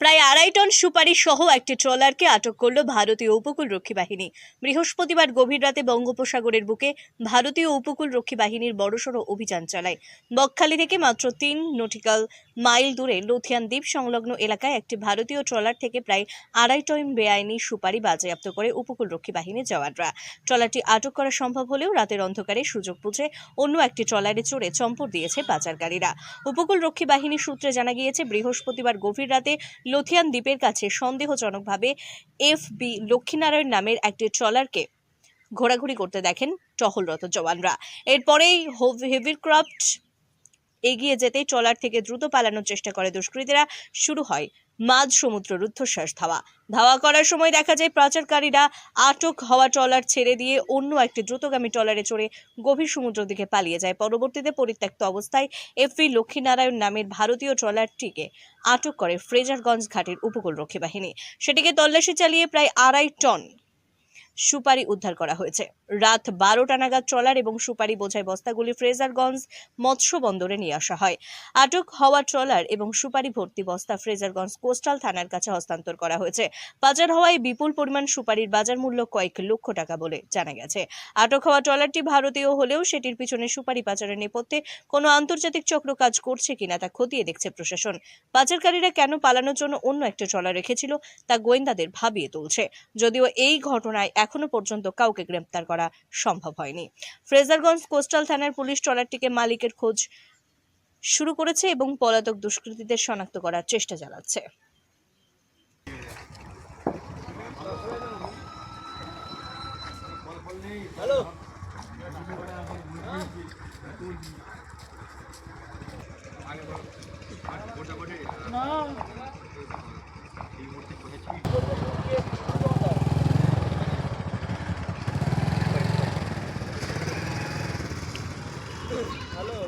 প্রায় আড়াই টন সুপারি সহ একটি ট্রলারকে আটক করল ভারতীয় উপকূল রক্ষী বাহিনী। বৃহস্পতিবার গভীর রাতে বঙ্গোপসাগরের বুকে ভারতীয় উপকূল রক্ষী বাহিনীর বড়সড় অভিযান চালায়। বকখালি থেকে মাত্র তিন নটিক্যাল মাইল দূরে লোথিয়ান দ্বীপ সংলগ্ন এলাকায় একটি ভারতীয় ট্রলার থেকে প্রায় আড়াই টন বেআইনি সুপারি বাজেয়াপ্ত করে উপকূল রক্ষী বাহিনীর জওয়ানরা। ট্রলারটি আটক করা সম্ভব হলেও রাতের অন্ধকারে সুযোগ বুঝে অন্য একটি ট্রলারে চড়ে চম্পট দিয়েছে পাচারকারীরা। উপকূল রক্ষী বাহিনী সূত্রে জানা গিয়েছে, বৃহস্পতিবার গভীর রাতে লোথিয়ান দ্বীপের কাছে সন্দেহজনকভাবে এফ বি লক্ষ্মীনারায়ণ নামের একটি ট্রলারকে ঘোরাঘুরি করতে দেখেন টহলরত জওয়ানরা। এরপরেই হেভিক্রাফট এগিয়ে যেতেই ট্রলার থেকে দ্রুত পালানোর চেষ্টা করে দুষ্কৃতীরা। শুরু হয় মাঝ সমুদ্র রুদ্ধশ্বাস ধাওয়া। ধাওয়া করার সময় দেখা যায়, পাচারকারীরা আটক হওয়া ট্রলার ছেড়ে দিয়ে অন্য একটি দ্রুতগামী ট্রলারে চড়ে গভীর সমুদ্র দিকে পালিয়ে যায়। পরবর্তীতে পরিত্যক্ত অবস্থায় এফবি লক্ষ্মীনারায়ণ নামের ভারতীয় ট্রলারটিকে আটক করে ফ্রেজারগঞ্জ ঘাটের উপকূলরক্ষী বাহিনী। সেটিকে তল্লাশি চালিয়ে প্রায় আড়াই টন সুপারি উদ্ধার করা হয়েছে। রাত বারোটা নাগাদ ট্রলার এবং সুপারি বোঝাই বস্তাগুলি ফ্রেজারগঞ্জ মৎস্য বন্দরে নিয়ে আসা হয়। আটক হওয়া ট্রলার এবং সুপারি ভর্তি বস্তা ফ্রেজারগঞ্জ কোস্টাল থানার কাছে হস্তান্তর করা হয়েছে। পাচার হওয়ায় বিপুল পরিমাণ সুপারির বাজার মূল্য কয়েক লক্ষ টাকা বলে জানা গেছে। আটক হওয়া ট্রলারটি ভারতীয় হলেও সেটির পিছনে সুপারি পাচারের নেপথ্যে কোনো আন্তর্জাতিক চক্র কাজ করছে কিনা তা খতিয়ে দেখছে প্রশাসন। পাচারকারীরা কেন পালানোর জন্য অন্য একটা ট্রলার রেখেছিল তা গোয়েন্দাদের ভাবিয়ে তুলছে। যদিও এই ঘটনায় এখনও পর্যন্ত কাউকে গ্রেপ্তার করা সম্ভব হয়নি। ফ্রেজারগঞ্জ কোস্টাল থানার পুলিশ ট্রলারটিকে মালিকের খোঁজ শুরু করেছে এবং পলাতক দুষ্কৃতীদের শনাক্ত করার চেষ্টা চালাচ্ছে। না হ্যালো